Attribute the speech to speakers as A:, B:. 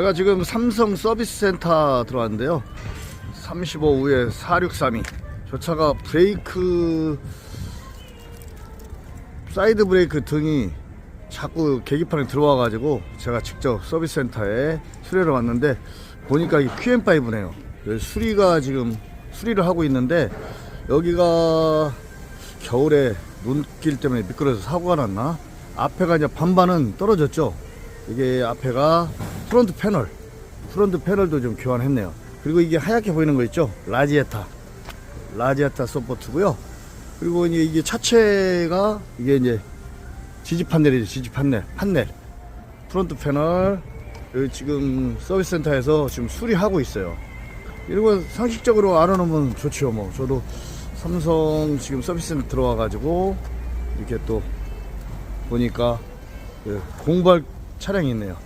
A: 제가 지금 삼성 서비스 센터 들어왔는데요. 35후에 4632. 저 차가 브레이크, 사이드 브레이크 등이 자꾸 계기판에 들어와 가지고 제가 직접 서비스 센터에 수리를 왔는데 보니까 이 QM5네요. 수리가 지금 수리를 하고 있는데 여기가 겨울에 눈길 때문에 미끄러져서 사고가 났나? 앞에가 이제 반반은 떨어졌죠. 이게 앞에가 프론트 패널, 프론트 패널도 좀 교환했네요. 그리고 이게 하얗게 보이는 거 있죠? 라지에타, 라지에타 서포트고요. 그리고 이제 이게 차체가 이게 이제 지지 판넬이죠, 지지 판넬, 판넬. 프론트 패널 지금 서비스 센터에서 지금 수리하고 있어요. 이런 거 상식적으로 알아놓으면 좋죠. 뭐 저도 삼성 지금 서비스 센터 들어와 가지고 이렇게 또 보니까 그 공발 차량이 있네요.